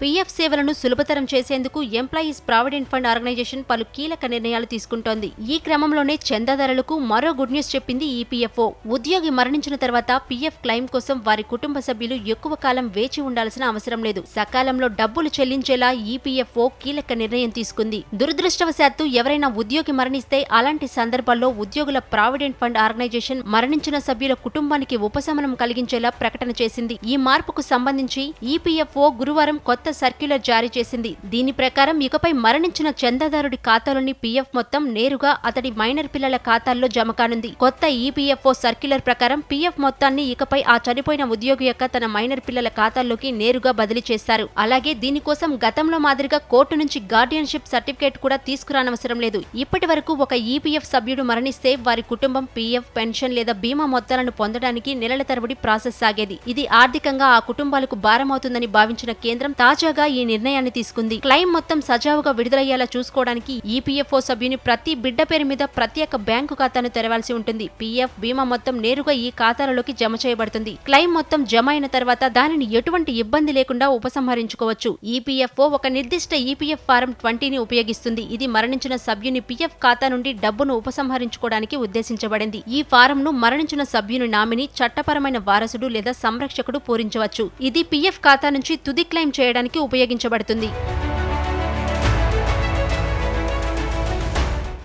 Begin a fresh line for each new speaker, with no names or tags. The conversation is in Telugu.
పీఎఫ్ సేవలను సులభతరం చేసేందుకు ఎంప్లాయీస్ ప్రావిడెంట్ ఫండ్ ఆర్గనైజేషన్ పలు కీలక నిర్ణయాలు తీసుకుంటోంది. ఈ క్రమంలోనే చందాదారులకు మరో గుడ్ న్యూస్ చెప్పింది ఈపీఎఫ్ఓ ఉద్యోగి మరణించిన తర్వాత పీఎఫ్ క్లెయిమ్ కోసం వారి కుటుంబ సభ్యులు ఎక్కువ కాలం వేచి ఉండాల్సిన అవసరం లేదు. సకాలంలో డబ్బులు చెల్లించేలా ఈపీఎఫ్ఓ కీలక నిర్ణయం తీసుకుంది. దురదృష్టవశాత్తు ఎవరైనా ఉద్యోగి మరణిస్తే అలాంటి సందర్భాల్లో ఉద్యోగుల ప్రావిడెంట్ ఫండ్ ఆర్గనైజేషన్ మరణించిన సభ్యుల కుటుంబానికి ఉపశమనం కలిగించేలా ప్రకటన చేసింది. ఈ మార్పుకు సంబంధించి ఈపీఎఫ్ఓ గురువారం కొత్త సర్క్యులర్ జారీ చేసింది. దీని ప్రకారం ఇకపై మరణించిన చందాదారుడి ఖాతాలోని పీఎఫ్ మొత్తం నేరుగా అతడి మైనర్ పిల్లల ఖాతాల్లో జమ కానుంది. కొత్త ఈపీఎఫ్ఓ సర్క్యులర్ ప్రకారం పీఎఫ్ మొత్తాన్ని ఇకపై ఆ చనిపోయిన ఉద్యోగి యొక్క తన మైనర్ పిల్లల ఖాతాల్లోకి నేరుగా బదిలీ చేస్తారు. అలాగే దీనికోసం గతంలో మాదిరిగా కోర్టు నుంచి గార్డియన్షిప్ సర్టిఫికేట్ కూడా తీసుకురానవసరం లేదు. ఇప్పటి వరకు ఒక ఈపీఎఫ్ సభ్యుడు మరణిస్తే వారి కుటుంబం పీఎఫ్ పెన్షన్ లేదా బీమా మొత్తాలను పొందడానికి నెలల తరబడి ప్రాసెస్ సాగేది. ఇది ఆర్థికంగా ఆ కుటుంబాలకు భారమవుతుందని భావించిన కేంద్రం తాజాగా ఈ నిర్ణయాన్ని తీసుకుంది. క్లెయిమ్ మొత్తం సజావుగా విడుదలయ్యేలా చూసుకోవడానికి ఈపీఎఫ్ఓ సభ్యుని ప్రతి బిడ్డ పేరు మీద ప్రత్యేక బ్యాంకు ఖాతాను తెరవాల్సి ఉంటుంది. పీఎఫ్ బీమా మొత్తం నేరుగా ఈ ఖాతాలలోకి జమ చేయబడుతుంది. క్లెయిమ్ మొత్తం జమ అయిన తర్వాత దానిని ఎటువంటి ఇబ్బంది లేకుండా ఉపసంహరించుకోవచ్చు. ఈపీఎఫ్ఓ ఒక నిర్దిష్ట ఈపీఎఫ్ ఫారం ట్వంటీని ఉపయోగిస్తుంది. ఇది మరణించిన సభ్యుని పీఎఫ్ ఖాతా నుండి డబ్బును ఉపసంహరించుకోవడానికి ఉద్దేశించబడింది. ఈ ఫారంను మరణించిన సభ్యుని నామిని చట్టపరమైన వారసుడు లేదా సంరక్షకుడు పూరించవచ్చు. ఇది పీఎఫ్ ఖాతా నుంచి తుది క్లెయిమ్ చేయడానికి ఉపయోగించబడుతుంది.